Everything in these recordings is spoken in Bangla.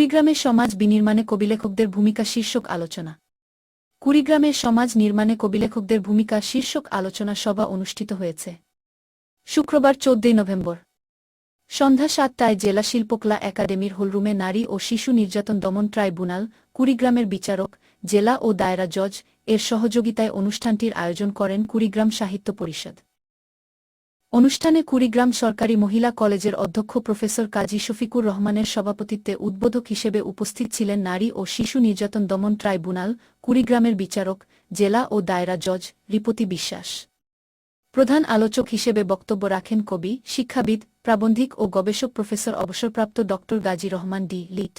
কুড়িগ্রামের সমাজ বিনির্মাণে কবিলেখকদের ভূমিকা শীর্ষক আলোচনা। কুড়িগ্রামের সমাজ নির্মাণে কবিলেখকদের ভূমিকা শীর্ষক আলোচনা সভা অনুষ্ঠিত হয়েছে। শুক্রবার চোদ্দই নভেম্বর। সন্ধ্যা সাতটায় জেলা শিল্পকলা একাডেমির হলরুমে নারী ও শিশু নির্যাতন দমন ট্রাইব্যুনাল, কুড়িগ্রামের বিচারক, জেলা ও দায়রা জজ এর সহযোগিতায় অনুষ্ঠানটির আয়োজন করেন কুড়িগ্রাম সাহিত্য পরিষদ। অনুষ্ঠানে কুড়িগ্রাম সরকারি মহিলা কলেজের অধ্যক্ষ প্রফেসর কাজী শফিকুর রহমানের সভাপতিত্বে উদ্বোধক হিসেবে উপস্থিত ছিলেন নারী ও শিশু নির্যাতন দমন ট্রাইব্যুনাল, কুড়িগ্রামের বিচারক, জেলা ও দায়রা জজ রিপতি বিশ্বাস। প্রধান আলোচক হিসেবে বক্তব্য রাখেন কবি, শিক্ষাবিদ, প্রাবন্ধিক ও গবেষক প্রফেসর অবসরপ্রাপ্ত ড গাজী রহমান ডি লিট।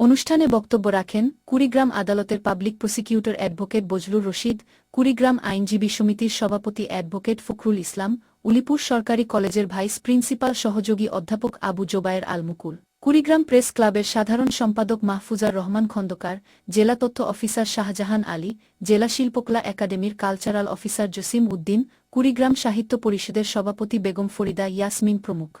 অনুষ্ঠানে বক্তব্য রাখেন কুড়িগ্রাম আদালতের public prosecutor advocate Bazlur Rashid, Kurigram আইনজীবী সমিতির সভাপতি অ্যাডভোকেট ফখরুল ইসলাম, উলিপুর সরকারি কলেজের ভাইস প্রিন্সিপাল সহযোগী অধ্যাপক আবু জোবায়ের আলমুকুল। কুড়িগ্রাম প্রেস ক্লাবের সাধারণ সম্পাদক মাহফুজার রহমান খন্দকার, জেলা তথ্য অফিসার শাহজাহান আলী, জেলা শিল্পকলা একাডেমির কালচারাল অফিসার জসিম উদ্দিন, কুড়িগ্রাম সাহিত্য পরিষদের সভাপতি বেগম ফরিদা ইয়াসমিন প্রমুখ।